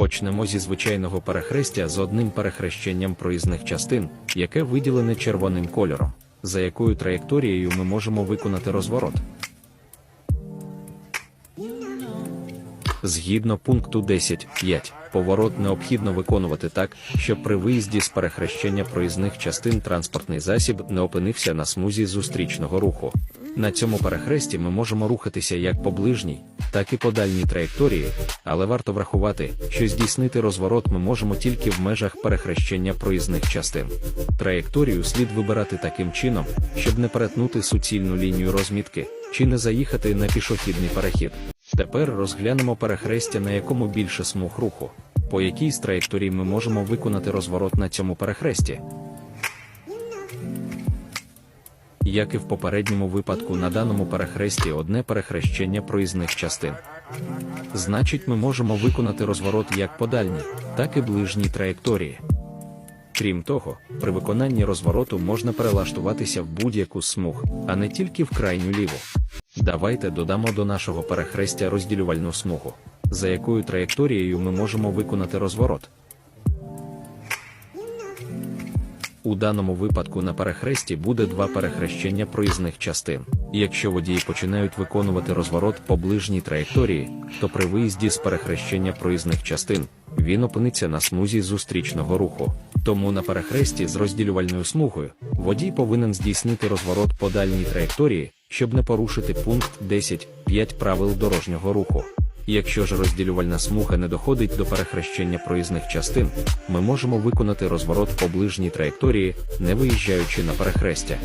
Почнемо зі звичайного перехрестя з одним перехрещенням проїзних частин, яке виділене червоним кольором, за якою траєкторією ми можемо виконати розворот. Згідно пункту 10.5, поворот необхідно виконувати так, щоб при виїзді з перехрещення проїзних частин транспортний засіб не опинився на смузі зустрічного руху. На цьому перехресті ми можемо рухатися як по ближній, так і по дальній траєкторії, але варто врахувати, що здійснити розворот ми можемо тільки в межах перехрещення проїзних частин. Траєкторію слід вибирати таким чином, щоб не перетнути суцільну лінію розмітки чи не заїхати на пішохідний перехід. Тепер розглянемо перехрестя, на якому більше смуг руху, по якій з траєкторії ми можемо виконати розворот на цьому перехресті. Як і в попередньому випадку, на даному перехресті одне перехрещення проїзних частин. Значить, ми можемо виконати розворот як по дальній, так і ближній траєкторії. Крім того, при виконанні розвороту можна перелаштуватися в будь-яку смуг, а не тільки в крайню ліву. Давайте додамо до нашого перехрестя розділювальну смугу, за якою траєкторією ми можемо виконати розворот. У даному випадку на перехресті буде два перехрещення проїзних частин. Якщо водії починають виконувати розворот по ближній траєкторії, то при виїзді з перехрещення проїзних частин він опиниться на смузі зустрічного руху. Тому на перехресті з розділювальною смугою водій повинен здійснити розворот по дальній траєкторії, щоб не порушити пункт 10.5 правил дорожнього руху. Якщо ж розділювальна смуга не доходить до перехрещення проїзних частин, ми можемо виконати розворот по ближній траєкторії, не виїжджаючи на перехрестя.